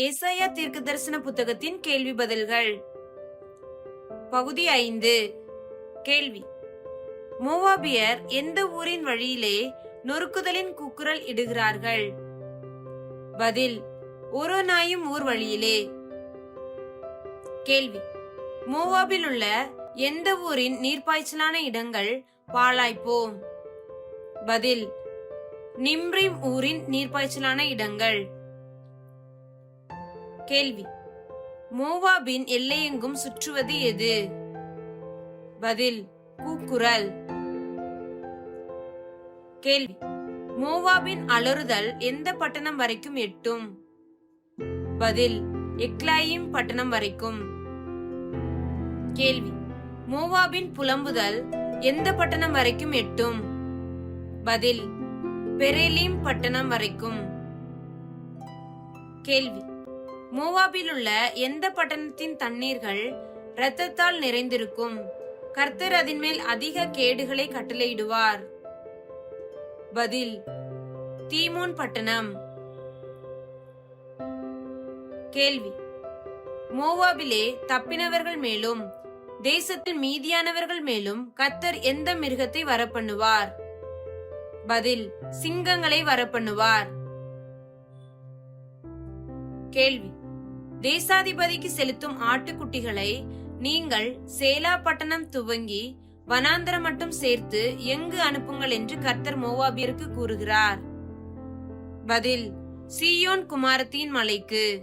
இசையா தீர்க்க தரிசன புத்தகத்தின் கேள்வி பதில்கள். பகுதி ஐந்து. கேள்வி. மோவாபியர் எந்த ஊரின் வழியிலே நொறுக்குதலின் கூக்குரல் இடுகிறார்கள்? பதில். ஒரு நாயும் ஊர் வழியிலே. கேள்வி. மோவாபில் உள்ள எந்த ஊரின் நீர்ப்பாய்ச்சலான இடங்கள் பாழாய்ப்போம்? பதில். நிம்ரிம் ஊரின் நீர்ப்பாய்ச்சலான இடங்கள். கேள்வி. மோவாபின் எல்லையெங்கும் சுற்றுவது எது? பதில் கூக்குரல். கேள்வி. மோவாபின் அலறுதல் எந்த பட்டணம் வரைக்கும் எட்டும்? பதில் எக்லாயிம் பட்டணம் வரைக்கும். கேள்வி. மோவாபின் புலம்புதல் எந்த பட்டணம் வரைக்கும் எட்டும்? பதில் பெரேலீம் பட்டணம் வரைக்கும். கேள்வி. மோவாபில் உள்ள எந்த பட்டணத்தின் தண்ணீர்கள் இரத்தத்தால் நிறைந்திருக்கும்? கர்த்தர் அதன் மேல் அதிக கேடுகளை கட்டளையிடுவார். பதில் தீமோன் பட்டணம். கேள்வி மோவாபிலே தப்பினவர்கள் மேலும் தேசத்தில் மீதியானவர்கள் மேலும் கர்த்தர் எந்த மிருகத்தை வரப்பண்ணுவார்? பதில் சிங்கங்களை வரப்பண்ணுவார். கேள்வி தேசாதிபதிக்கு செலுத்தும் ஆட்டுக்குட்டிகளை நீங்கள் சேலாப்பட்டணம் துவங்கி வனாந்தரம் மட்டும் சேர்த்து எங்கு அனுப்புங்கள் என்று கர்த்தர் மோவாபியருக்கு கூறுகிறார். பதில் சீயோன் குமாரத்தின் மலைக்கு.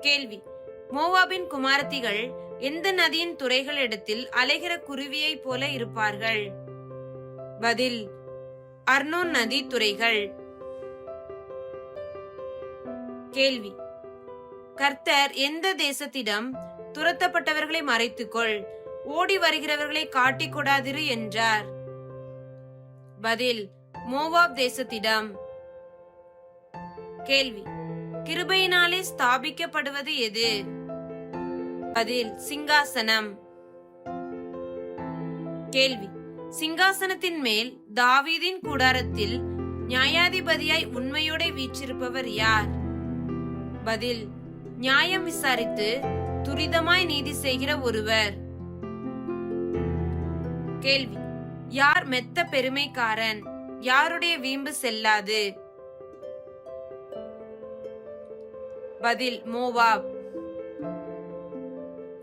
கேள்வி மோவாபின் குமாரத்திகள் எந்த நதியின் துறைகள் இடத்தில் அலைகிற குருவியைப் போல இருப்பார்கள்? பதில் அர்னோன் நதி துறைகள். கேள்வி. கர்த்தர் எந்த தேசத்திடம் துரத்தப்பட்டவர்களை மறைத்துக்கொள் ஓடி வருகிறவர்களை காட்டிக்கொடாதிரு என்றார். பதில் மோவாப் தேசத்திடம். கேள்வி கிருபையினாலே ஸ்தாபிக்கப்படுவது எது? பதில் சிங்காசனம். கேள்வி சிங்காசனத்தின் மேல் தாவீதின் கூடாரத்தில் நியாயாதிபதியாய் உண்மையோட வீற்றிருப்பவர் யார்? பதில் நியாயம் விசாரித்து துரிதமாய் நீதி செய்கிற ஒருவர். கேள்வி யார் மெத்த பெருமைக்காரன்? யாருடைய வீம்பு செல்லாது? பதில் மோவாப்.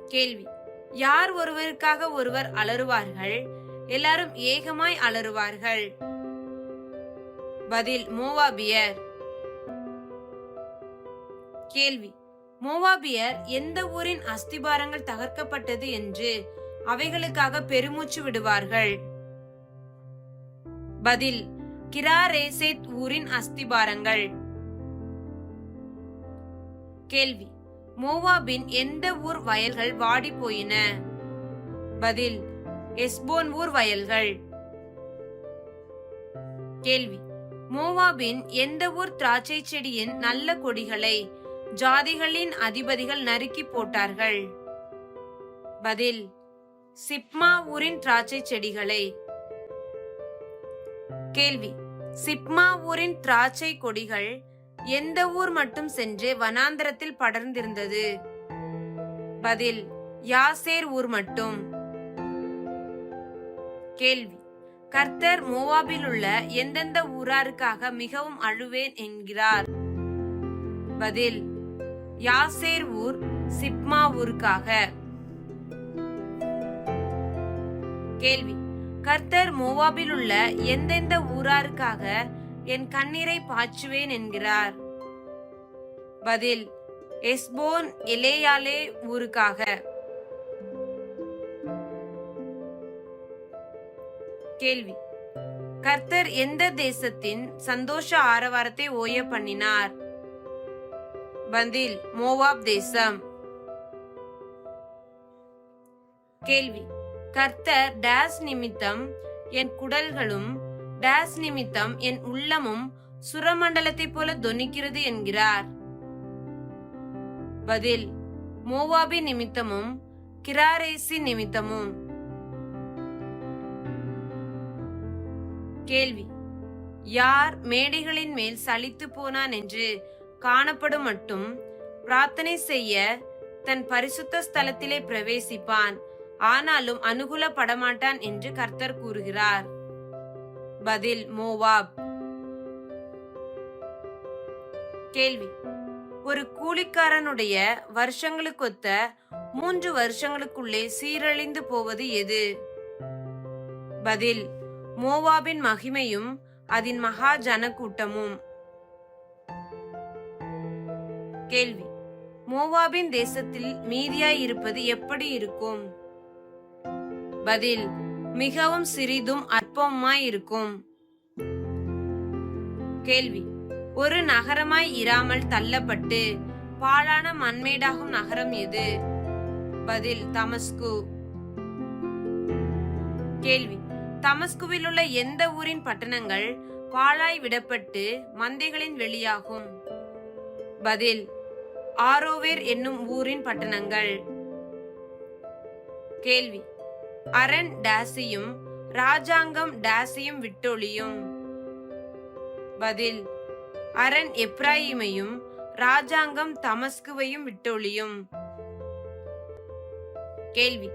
கேள்வி யார் ஒருவருக்காக ஒருவர் அலறுவார்கள்? எல்லாரும் ஏகமாய் அலறுவார்கள். பதில் மோவாபியர். கேள்வி. மோவாபியர் எந்த ஊரின் அஸ்திபாரங்கள் தகர்க்கப்பட்டது என்று அவைகளுக்காக பெருமூச்சு விடுவார்கள்? பதில் கிராரேசேத் ஊரின் அஸ்திபாரங்கள். கேள்வி மோவாபின் எந்த ஊர் வயல்கள் வாடி போயின பதில் எஸ்போன் ஊர் வயல்கள். கேள்வி மோவாபின் எந்த ஊர் திராட்சை செடியின் நல்ல கொடிகளை ஜாதிகளின் அதிபதிகள் நறுக்கி போட்டார்கள். பதில் சிப்மா ஊரின் திராட்சை செடிகளை. கேள்வி சிப்மா ஊரின் திராட்சை கொடிகள் எந்த ஊர் மட்டும் சென்று வனாந்தரத்தில் படர்ந்திருந்தது? பதில் யாசேர் ஊர் மட்டும். கேள்வி கர்த்தர் மோவாபில் உள்ள எந்தெந்த ஊராருக்காக மிகவும் அழுவேன் என்கிறார்? பதில் யாசேர் ஊர் சிப்மா ஊருக்காக. கேள்வி. கர்த்தர் மோவாபில் உள்ள எந்தெந்த ஊராருக்காக என் கண்ணீரை பாய்ச்சுவேன் என்கிறார்? பதில் எஸ்போன் எலேயாலே ஊருக்காக. கேள்வி. கர்த்தர் எந்த தேசத்தின் சந்தோஷ ஆரவாரத்தை ஓய பண்ணினார்? பதில் மோவாப் தேசம். கேள்வி. கர்த்தர் டேஸ் நிமித்தம் என் குடல்களும் டேஸ் நிமித்தம் என் உள்ளமும் சுரமண்டலத்தை போல தொனிக்கிறது என்கிறார். பதில். மோவாபி நிமித்தமும் கிராரேசி நிமித்தமும். கேள்வி. யார் மேடைகளின் மேல் சலித்து போனான் என்று காணப்படும் மட்டும் பிரார்த்தனை செய்ய தன் பரிசுத்த ஸ்தலத்திலே பிரவேசிப்பான். ஆனாலும் அனுகூலப்படமாட்டான் என்று கர்த்தர் கூறுகிறார். பதில் மோவாப். கேள்வி. ஒரு கூலிக்காரனுடைய வருஷங்களுக்கொத்த மூன்று வருஷங்களுக்குள்ளே சீரழிந்து போவது எது? பதில். மோவாபின் மகிமையும் அதன் மகா ஜனக்கூட்டமும். கேள்வி. மோவாபின் தேசத்தில் மீதியாய் இருப்பது எப்படி இருக்கும்? பதில் மிகவும் சிறிதும் அற்பமாய் இருக்கும். கேள்வி ஒரு நகரமாய் இராமல் தள்ளப்பட்டு பாழான மண்மேடாகும் நகரம் எது? பதில் தமஸ்கு. கேள்வி தமஸ்குவில் உள்ள எந்த ஊரின் பட்டணங்கள் பாழாய் விடப்பட்டு மந்தைகளின் வெளியாகும்? பதில் ஆரோவேர் என்னும் ஊரின் பட்டணங்கள். கேள்வி. அரண் டேசியும் ராஜாங்கம் டேசியும் விட்டொழியும். பதில். அரண் எப்ராயிமையும் ராஜாங்கம் தமஸ்குவையும் விட்டொழியும். கேள்வி.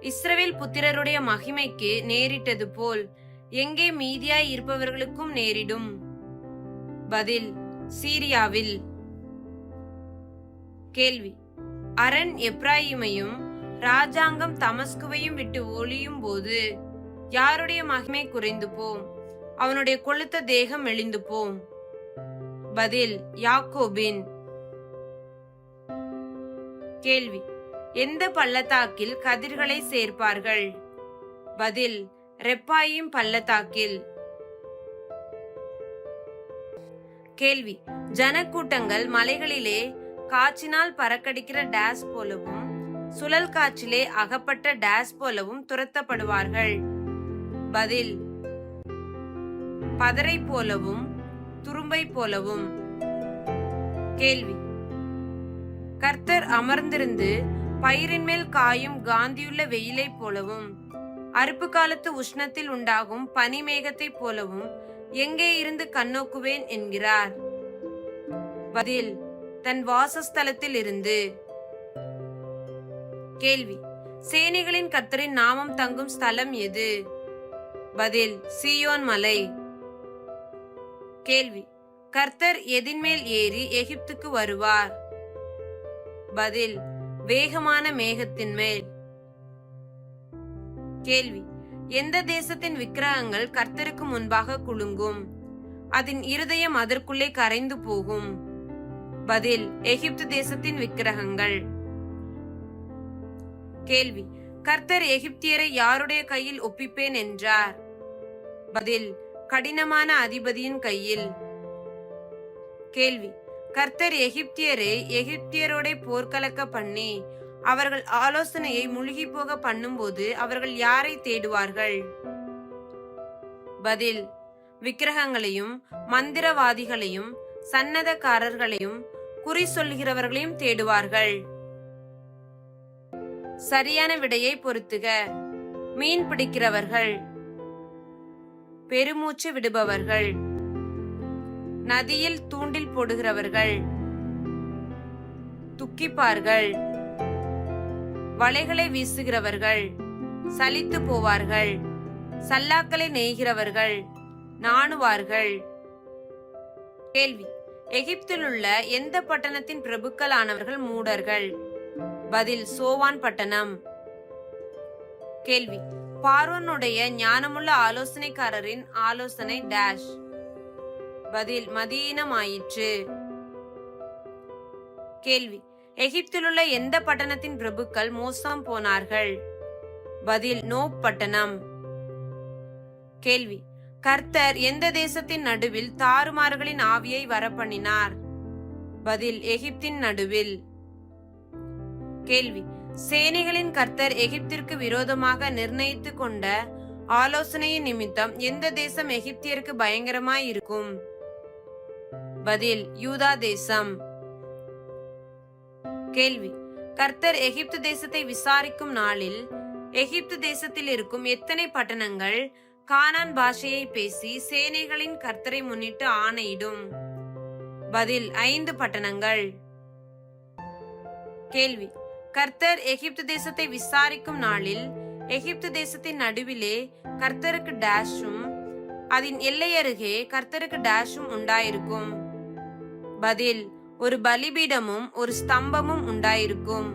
இஸ்ரவேல் புத்திரருடைய மகிமைக்கு நேரிட்டது போல் எங்கே மீதியாய் இருப்பவர்களுக்கும் நேரிடும். பதில். சீரியாவில். கேள்வி. அரண் எப்ராஹிமையும் ராஜாங்கம் தமஸ்குவையும் விட்டு ஒளியும் போது யாருடைய மகிமை குறைந்து போம்? அவனுடைய கொளுத்த தேகம் எழுந்து போம்? பதில் யாக்கோபின். கேள்வி எந்த பள்ளத்தாக்கில் கதிர்களை சேர்ப்பார்கள்? பதில் ரெப்பாயும் பள்ளத்தாக்கில். கேள்வி ஜனக்கூட்டங்கள் மலைகளிலே காற்றினால் பறக்கடிக்கிற டேஸ் போலவும் சுழல் காற்றிலே அகப்பட்ட டேஸ் போலவும் துரத்தப்படுவார்கள். பதில் பதரை போலவும் துரும்பை போலவும். கேள்வி கர்த்தர் அமர்ந்திருந்து பயிரின் மேல் காயும் காந்தியுள்ள வெயிலை போலவும் அறுப்பு காலத்து உஷ்ணத்தில் உண்டாகும் பனிமேகத்தை போலவும் எங்கே இருந்து கண்ணோக்குவேன் என்கிறார். பதில் தன் வாசஸ்தலத்தில் இருந்து கேள்வி. சேனைகளின் கர்த்தரின் நாமம் தங்கும் ஸ்தலம் எது? பதில். சீயோன் மலை. கேள்வி. கர்த்தர் எதின்மேல் ஏறி எகிப்துக்கு வருவார். பதில். வேகமான மேகத்தின் மேல். கேள்வி. எந்த தேசத்தின் விக்கிரகங்கள் கர்த்தருக்கு முன்பாக குலுங்கும்? அதன் இருதயம் அதற்குள்ளே கரைந்து போகும். பதில் எகிப்து தேசத்தின் விக்கிரகங்கள். கேள்வி கர்த்தர் எகிப்தியரை யாருடைய கையில் ஒப்பிப்பேன் என்றார்? பதில் கடினமான அதிபதியின் கையில். கேள்வி கர்த்தர் எகிப்தியரை எகிப்தியரோட போர்க்கலக்க பண்ணி அவர்கள் ஆலோசனையை முழுகி போக பண்ணும்போது அவர்கள் யாரை தேடுவார்கள்? பதில் விக்கிரகங்களையும் மந்திரவாதிகளையும் சன்னதக்காரர்களையும் குறி சொல்கிறவர்களையும் தேடுவார்கள். சரியான விடையை பொருத்துக மீன் பிடிக்கிறவர்கள். பெருமூச்சு விடுபவர்கள். நதியில் தூண்டில் போடுகிறவர்கள். துக்கிப்பார்கள். வலைகளை வீசுகிறவர்கள். சலித்து போவார்கள். சல்லாக்களை நெய்கிறவர்கள். நாணுவார்கள். கேள்வி. எகிப்திலுள்ள எந்த பட்டணத்தின் பிரபுக்களானவர்கள் மூடர்கள்? பதில் சோவான் பட்டணம். கேள்வி பார்வனுடைய ஞானமுள்ள ஆலோசனைக்காரரின் ஆலோசனை டேஷ் பதில் மதீனமாயிற்று கேள்வி எகிப்திலுள்ள எந்த பட்டணத்தின் பிரபுக்கள் மோசம் போனார்கள்? பதில் நோப் பட்டணம். கேள்வி கர்த்தர் எந்த தேசத்தின் நடுவில் தாறுமாறுகளின் ஆவியை வரப்பண்ணினார்? பதில் எகிப்தின் நடுவில். கேள்வி சேனைகளின் கர்த்தர் எகிப்திற்கு விரோதமாக நிர்ணயித்து கொண்ட ஆலோசனையின் நிமித்தம் எந்த தேசம் எகிப்தியருக்கு பயங்கரமாய் இருக்கும்? பதில் யூதா தேசம். கேள்வி கர்த்தர் எகிப்து தேசத்தை விசாரிக்கும் நாளில் எகிப்து தேசத்தில் இருக்கும் எத்தனை பட்டணங்கள் கானான் பாஷையை பேசி சேனைகளின் கர்த்தரை முன்னிட்டு ஆணையிடும். பதில் ஐந்து பட்டணங்கள். கேள்வி. கர்த்தர் எகிப்து தேசத்தை விசாரிக்கும் நாளில் எகிப்து தேசத்தின் நடுவிலே கர்த்தருக்கு டேஷும் அதன் எல்லை அருகே கர்த்தருக்கு டேஷும் உண்டாயிருக்கும். பதில். ஒரு பலிபீடமும் ஒரு ஸ்தம்பமும் உண்டாயிருக்கும்.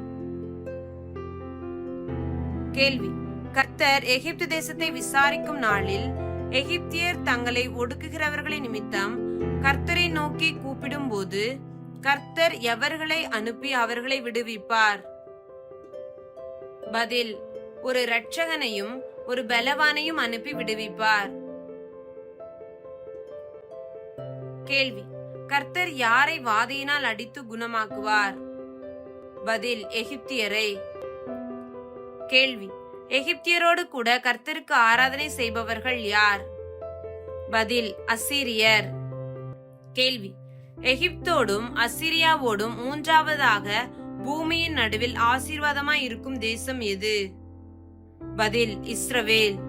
கேள்வி. கர்த்தர் எகிப்து தேசத்தை விசாரிக்கும் நாளில் எகிப்தியர் தங்களை ஒடுக்குகிறவர்களை நிமித்தம் கர்த்தரை நோக்கி கூப்பிடும்போது கர்த்தர் எவர்களை அனுப்பி அவர்களை விடுவிப்பார். பதில் ஒரு இரட்சகனையும் ஒரு பலவானையும் அனுப்பி விடுவிப்பார். கேள்வி கர்த்தர் யாரை வாதையினால் அடித்து குணமாக்குவார்? பதில் எகிப்தியரை. கேள்வி எகிப்தியரோடு கூட கர்த்தருக்கு ஆராதனை செய்பவர்கள் யார்? பதில் அசீரியர். கேள்வி. எகிப்தோடும் அசிரியாவோடும் மூன்றாவதாக பூமியின் நடுவில் ஆசீர்வாதமாய் இருக்கும் தேசம் எது? பதில் இஸ்ரவேல்.